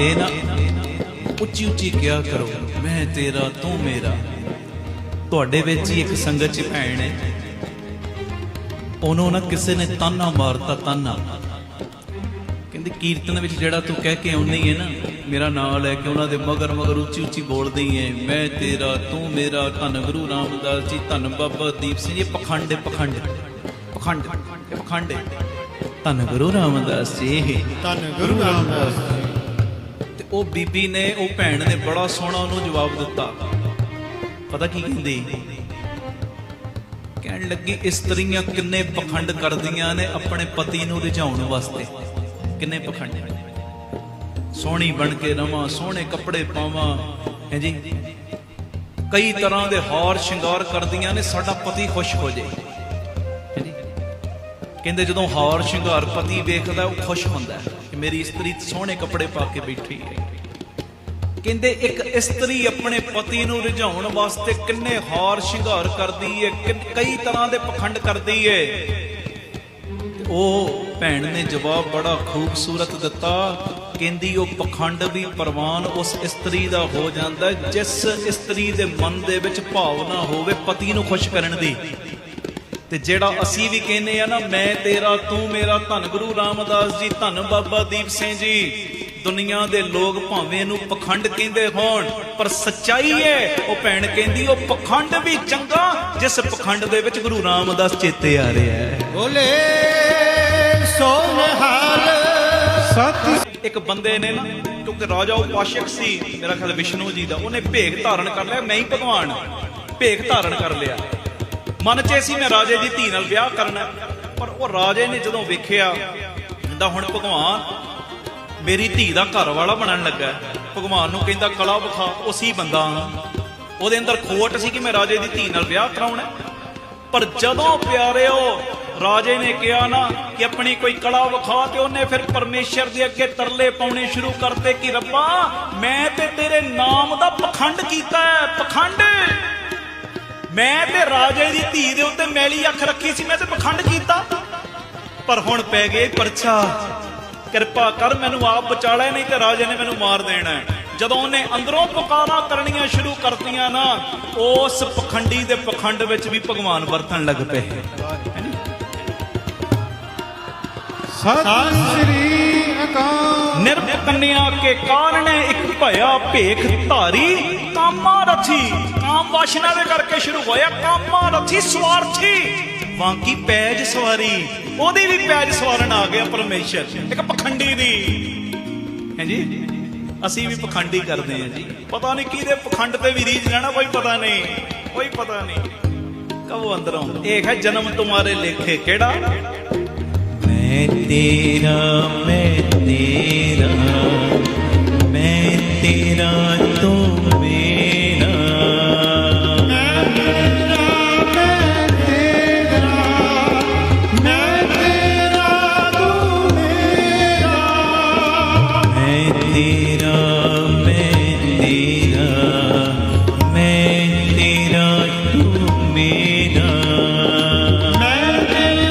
ਇਹ ਨਾ ਉੱਚੀ ਉੱਚੀ ਕਿਹਾ ਕਰੋ, ਮੈਂ ਤੇਰਾ, ਤੂੰ ਮੇਰਾ। ਤੁਹਾਡੇ ਵਿੱਚ ਹੀ ਇੱਕ ਸੰਗਤ ਚ ਭੈਣ ਹੈ। ਉਹਨੂੰ ਨਾ ਕਿਸੇ ਨੇ ਤਾਨਾ ਮਾਰਤਾ, ਤਾਨਾ। ਕਹਿੰਦੀ, ਕੀਰਤਨ ਵਿੱਚ ਜਿਹੜਾ ਤੂੰ ਕਹਿ ਕੇ ਆਉਂਦੀ ਹੈ ਨਾ, ਮੇਰਾ ਨਾਂ ਲੈ ਕੇ ਉਹਨਾਂ ਦੇ ਮਗਰ ਮਗਰ ਉੱਚੀ ਉੱਚੀ ਬੋਲਦੀ ਹੈ ਮੈਂ ਤੇਰਾ, ਤੂੰ ਮੇਰਾ, ਧੰਨ ਗੁਰੂ ਰਾਮਦਾਸ ਜੀ, ਧੰਨ ਬਾਬਾ ਦੀਪ ਸਿੰਘ ਇਹ ਪਖੰਡ ਪਖੰਡ। ਪਖੰਡ ਪਖੰਡ ਧੰਨ ਗੁਰੂ ਰਾਮਦਾਸ ਜੀ ਧੰਨ ਗੁਰੂ ਰਾਮਦਾਸ ਤੇ ਉਹ ਬੀਬੀ ਨੇ, ਉਹ ਭੈਣ ਨੇ ਬੜਾ ਸੋਹਣਾ ਉਹਨੂੰ ਜਵਾਬ ਦਿੱਤਾ। ਪਤਾ ਕੀ ਕਹਿੰਦੀ? ਕਹਿਣ ਲੱਗੀ ਇਸਤਰੀਆਂ ਕਿੰਨੇ ਪਖੰਡ ਕਰਦੀਆਂ ਨੇ ਆਪਣੇ ਪਤੀ ਨੂੰ ਰਿਝਾਉਣ ਵਾਸਤੇ। ਕਿੰਨੇ ਪਖੰਡ? ਸੋਹਣੀ ਬਣ ਕੇ ਰਵਾਂ, ਸੋਹਣੇ ਕੱਪੜੇ ਪਾਵਾਂ। ਹੈ ਜੀ? ਕਈ ਤਰ੍ਹਾਂ ਦੇ ਹਾਰ ਸ਼ਿੰਗਾਰ ਕਰਦੀਆਂ ਨੇ, ਸਾਡਾ ਪਤੀ ਖੁਸ਼ ਹੋ ਜਾਏ ਕਹਿੰਦੇ ਜਦੋਂ ਹਾਰ ਸ਼ਿੰਗਾਰ ਪਤੀ ਵੇਖਦਾ, ਉਹ ਖੁਸ਼ ਹੁੰਦਾ ਹੈ। ਕਿ ਮੇਰੀ ਇਸਤਰੀ ਸੋਹਣੇ ਕੱਪੜੇ ਪਾ ਕੇ ਬੈਠੀ ਹੈ। ਕਹਿੰਦੇ, ਇੱਕ ਇਸਤਰੀ ਆਪਣੇ ਪਤੀ ਨੂੰ ਰਿਝਾਉਣ ਵਾਸਤੇ ਕਿੰਨੇ ਹਾਰ ਸ਼ਿੰਗਾਰ ਕਰਦੀ ਹੈ ਕਈ ਤਰ੍ਹਾਂ ਦੇ ਪਖੰਡ ਕਰਦੀ ਹੈ। ਉਹ ਭੈਣ ਨੇ ਜਵਾਬ ਬੜਾ ਖੂਬਸੂਰਤ ਦਿੱਤਾ। ਕਹਿੰਦੀ, ਉਹ ਪਖੰਡ ਵੀ ਪ੍ਰਵਾਨ ਉਸ ਇਸਤਰੀ ਦਾ ਹੋ ਜਾਂਦਾ ਜਿਸ ਇਸਤਰੀ ਦੇ ਮਨ ਦੇ ਵਿੱਚ ਭਾਵਨਾ ਹੋਵੇ ਪਤੀ ਨੂੰ ਖੁਸ਼ ਕਰਨ ਦੀ। ਤੇ ਜਿਹੜਾ ਅਸੀਂ ਵੀ ਕਹਿੰਦੇ ਆ ਨਾ ਮੈਂ ਤੇਰਾ ਤੂੰ ਮੇਰਾ ਧੰਨ ਗੁਰੂ ਰਾਮਦਾਸ ਜੀ ਧੰਨ ਬਾਬਾ ਦੀਪ ਸਿੰਘ ਜੀ। ਦੁਨੀਆ ਦੇ ਲੋਕ ਭਾਵੇਂ ਇਹਨੂੰ ਪਖੰਡ ਕਹਿੰਦੇ ਹੋਣ ਪਰ ਸੱਚਾਈ ਹੈ ਉਹ ਭੈਣ ਕਹਿੰਦੀ ਉਹ ਪਖੰਡ ਵੀ ਚੰਗਾ ਜਿਸ ਪਖੰਡ ਦੇ ਵਿੱਚ ਗੁਰੂ ਰਾਮਦਾਸ ਚੇਤੇ ਆ ਰਿਹਾ ਹੈ। ਬੋਲੇ ਸੋ ਨਿਹਾਲ ਸਤ ਇੱਕ ਬੰਦੇ ਨੇ ਨਾ ਕਿਉਂਕਿ ਰਾਜਾ ਉਪਾਸ਼ਕ ਸੀ ਮੇਰਾ ਖਿਆਲ ਵਿਸ਼ਨੂੰ ਜੀ ਦਾ ਉਹਨੇ ਭੇਖ ਧਾਰਨ ਕਰ ਲਿਆ ਮੈਂ ਹੀ ਭਗਵਾਨ ਭੇਖ ਧਾਰਨ ਕਰ ਲਿਆ। ਮਨ 'ਚ ਇਹ ਸੀ, ਮੈਂ ਰਾਜੇ ਦੀ ਧੀ ਨਾਲ ਵਿਆਹ ਕਰਨਾ ਪਰ ਉਹ ਰਾਜੇ ਨੇ ਜਦੋਂ ਵੇਖਿਆ, ਕਹਿੰਦਾ ਹੁਣ ਭਗਵਾਨ ਮੇਰੀ ਧੀ ਦਾ ਘਰ ਵਾਲਾ ਬਣਨ ਲੱਗਾ ਭਗਵਾਨ ਨੂੰ ਕਹਿੰਦਾ, ਕਲਾ ਵਿਖਾ ਉਸੇ ਬੰਦਾ ਉਹਦੇ ਅੰਦਰ ਖੋਟ ਸੀ ਕਿ ਮੈਂ ਰਾਜੇ ਦੀ ਧੀ ਨਾਲ ਵਿਆਹ ਕਰਾਉਣਾ ਪਰ ਜਦੋਂ ਪਿਆਰਿਓ ਰਾਜੇ ਨੇ ਕਿਹਾ ਨਾ ਕਿ ਆਪਣੀ ਕੋਈ ਕਲਾ ਵਿਖਾ ਤੇ ਉਹਨੇ ਫਿਰ ਪਰਮੇਸ਼ਰ ਦੇ ਅੱਗੇ ਤਰਲੇ ਪਾਉਣੇ ਸ਼ੁਰੂ ਕਰਤੇ ਕਿ ਰੱਬਾ, ਮੈਂ ਤੇ ਤੇਰੇ ਨਾਮ ਦਾ ਪਖੰਡ ਕੀਤਾ ਹੈ, ਪਖੰਡ। ਮੈਂ ਤੇ ਰਾਜੇ ਦੀ ਧੀ ਦੇ ਉੱਤੇ ਮੈਲੀ ਅੱਖ ਰੱਖੀ ਸੀ ਮੈਂ ਤੇ ਪਖੰਡ ਕੀਤਾ। ਪਰ ਹੁਣ ਪੈ ਗਏ ਪਰਚਾ ਕਿਰਪਾ ਕਰ ਮੈਨੂੰ ਆਪ ਬਚਾ ਲੈ ਨਹੀਂ ਤੇ ਰਾਜੇ ਨੇ ਮੈਨੂੰ ਮਾਰ ਦੇਣਾ ਹੈ। ਜਦੋਂ ਉਹਨੇ ਅੰਦਰੋਂ ਪੁਕਾਰਾਂ ਕਰਨੀਆਂ ਸ਼ੁਰੂ ਕਰਤੀਆਂ ਨਾ ਉਸ ਪਖੰਡੀ ਦੇ ਪਖੰਡ ਵਿੱਚ ਵੀ ਭਗਵਾਨ ਵਰਤਣ ਲੱਗ ਪਏ। ਸਤਿ ਸ੍ਰੀ ਅਕਾਲ। ਨਿਰਭ ਕੰਨਿਆ ਕੇ ਕਾਰਣੇ ਇੱਕ ਭਇਆ ਭੇਖ ਧਾਰੀ। ਕਾਮਾ ਰਥੀ ਕਾਮ ਵਾਸ਼ਨਾ ਦੇ ਕਰਕੇ ਸ਼ੁਰੂ ਹੋਇਆ ਕਾਮਾ ਰਥੀ ਸਵਾਰਥੀ ਵਾਂਕੀ ਪੈਜ ਸਵਾਰੀ, ਉਹਦੀ ਵੀ ਪੈਜ ਸਵਾਰਨ ਆ ਗਿਆ ਪਰਮੇਸ਼ਰ, ਇੱਕ ਪਖੰਡੀ ਦੀ। ਹੈ ਅਸੀਂ ਵੀ ਪਖੰਡੀ ਕਰਦੇ ਹਾਂ ਜੀ। ਪਤਾ ਨਹੀਂ ਕਿਹਦੇ ਪਖੰਡ ਤੇ ਵੀ ਰੀਝ ਲੈਣਾ ਕੋਈ ਪਤਾ ਨਹੀਂ, ਕੋਈ ਪਤਾ ਨਹੀਂ। ਕਬੋ ਅੰਦਰੋਂ, ਇਹ ਹੈ ਜਨਮ ਤੁਹਾਰੇ ਲੇਖੇ ਕਿਹੜਾ? ਮੈਂ ਮੈਂ ਤੇਰਾ